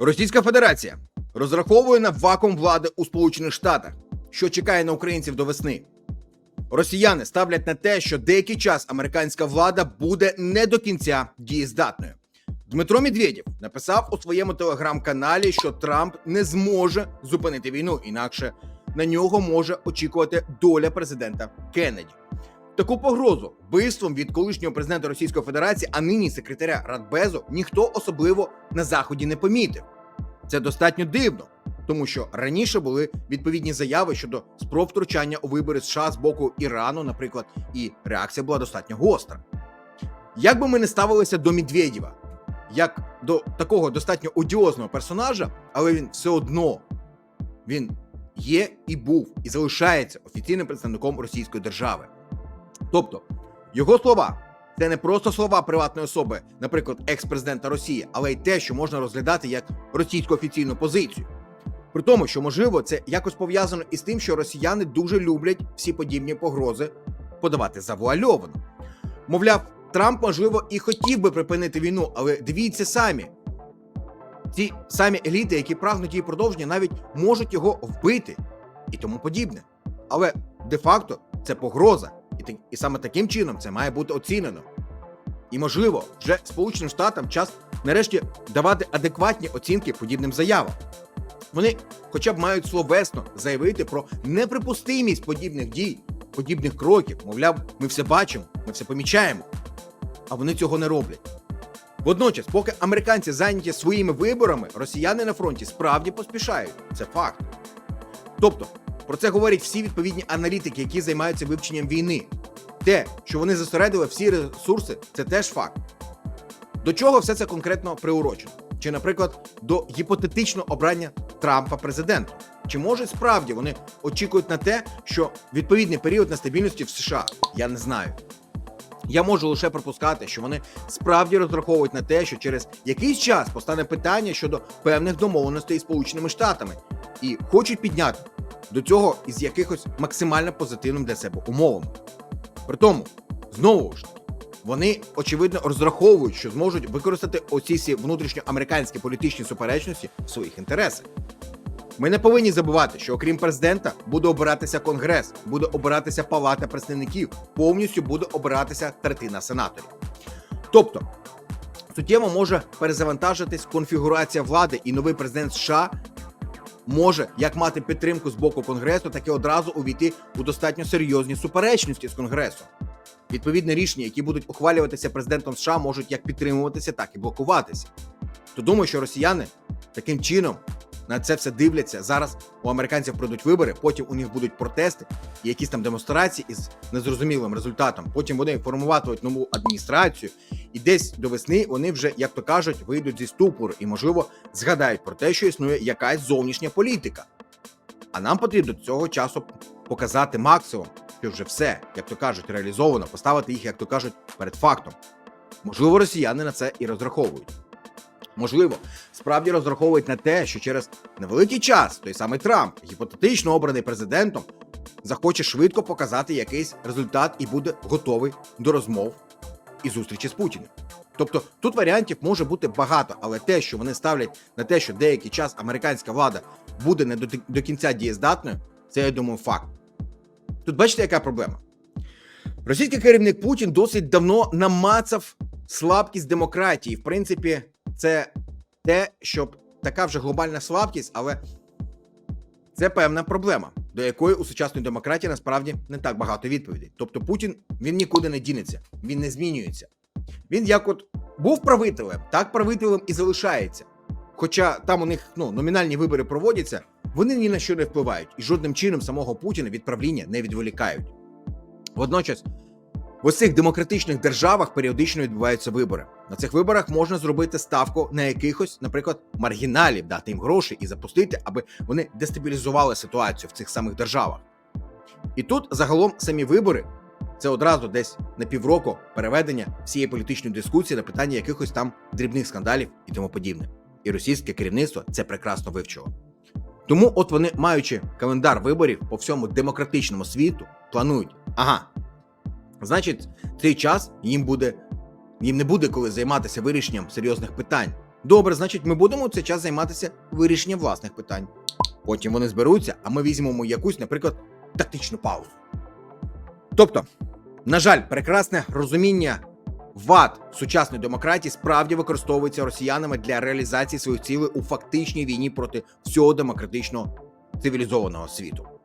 Російська Федерація розраховує на вакуум влади у Сполучених Штатах, що чекає на українців до весни. Росіяни ставлять на те, що деякий час американська влада буде не до кінця дієздатною. Дмитро Медведєв написав у своєму телеграм-каналі, що Трамп не зможе зупинити війну, інакше на нього може очікувати доля президента Кеннеді. Таку погрозу вбивством від колишнього президента Російської Федерації, а нині секретаря Радбезу, ніхто особливо на заході не помітив. Це достатньо дивно, тому що раніше були відповідні заяви щодо спроб втручання у вибори США з боку Ірану, наприклад, і реакція була достатньо гостра. Як би ми не ставилися до Медведєва, як до такого достатньо одіозного персонажа, але він все одно він є і був, і залишається офіційним представником Російської держави. Тобто, його слова це не просто слова приватної особи, наприклад, екс-президента Росії, але й те, що можна розглядати як російську офіційну позицію. При тому, що можливо це якось пов'язано із тим, що росіяни дуже люблять всі подібні погрози подавати завуальовано. Мовляв, Трамп, можливо, і хотів би припинити війну, але дивіться самі. Ці самі еліти, які прагнуть її продовження, навіть можуть його вбити і тому подібне. Але де-факто це погроза, і, і саме таким чином це має бути оцінено. І можливо, вже Сполученим Штатам час нарешті давати адекватні оцінки подібним заявам. Вони хоча б мають словесно заявити про неприпустимість подібних дій, подібних кроків. Мовляв, ми все бачимо, ми все помічаємо. А вони цього не роблять. Водночас, поки американці зайняті своїми виборами, росіяни на фронті справді поспішають. Це факт. Тобто, про це говорять всі відповідні аналітики, які займаються вивченням війни. Те, що вони зосередили всі ресурси, це теж факт. До чого все це конкретно приурочено? Чи, наприклад, до гіпотетичного обрання Трампа президентом? Чи може справді вони очікують на те, що відповідний період нестабільності в США? Я не знаю. Я можу лише припускати, що вони справді розраховують на те, що через якийсь час постане питання щодо певних домовленостей із Сполученими Штатами і хочуть підняти до цього із якихось максимально позитивним для себе умовами. При тому, знову ж таки, вони очевидно розраховують, що зможуть використати оці всі внутрішньоамериканські політичні суперечності в своїх інтересах. Ми не повинні забувати, що окрім президента буде обиратися конгрес, буде обиратися палата представників, повністю буде обиратися третина сенаторів. Тобто суттєво може перезавантажитись конфігурація влади, і новий президент США може як мати підтримку з боку конгресу, так і одразу увійти у достатньо серйозні суперечності з конгресом. Відповідне рішення, які будуть ухвалюватися президентом США, можуть як підтримуватися, так і блокуватися. То думаю, що росіяни таким чином на це все дивляться. Зараз у американців пройдуть вибори, потім у них будуть протести і якісь там демонстрації із незрозумілим результатом. Потім вони формуватимуть нову адміністрацію, і десь до весни вони вже, як то кажуть, вийдуть зі ступору і, можливо, згадають про те, що існує якась зовнішня політика. А нам потрібно цього часу показати максимум, що вже все, як то кажуть, реалізовано, поставити їх, як то кажуть, перед фактом. Можливо, росіяни на це і розраховують. Можливо, справді розраховують на те, що через невеликий час той самий Трамп, гіпотетично обраний президентом, захоче швидко показати якийсь результат і буде готовий до розмов і зустрічі з Путіним. Тобто тут варіантів може бути багато, але те, що вони ставлять на те, що деякий час американська влада буде не до, до кінця дієздатною, це я думаю факт. Тут бачите, яка проблема? Російський керівник Путін досить давно намацав слабкість демократії. В принципі, це те, що така вже глобальна слабкість, але це певна проблема, до якої у сучасної демократії насправді не так багато відповідей. Тобто Путін він нікуди не дінеться, він не змінюється. Він як от був правителем, так правителем і залишається. Хоча там у них ну, номінальні вибори проводяться, вони ні на що не впливають і жодним чином самого Путіна від правління не відволікають. Водночас, в усіх демократичних державах періодично відбуваються вибори. На цих виборах можна зробити ставку на якихось, наприклад, маргіналів, дати їм гроші і запустити, аби вони дестабілізували ситуацію в цих самих державах. І тут загалом самі вибори це одразу десь на півроку переведення всієї політичної дискусії на питання якихось там дрібних скандалів і тому подібне. І російське керівництво це прекрасно вивчило. Тому, от вони, маючи календар виборів по всьому демократичному світу, планують: ага, значить, цей час їм буде їм не буде коли займатися вирішенням серйозних питань. Добре, значить, ми будемо цей час займатися вирішенням власних питань. Потім вони зберуться, а ми візьмемо якусь, наприклад, тактичну паузу. Тобто, на жаль, прекрасне розуміння вад сучасної демократії справді використовується росіянами для реалізації своїх цілей у фактичній війні проти всього демократичного цивілізованого світу.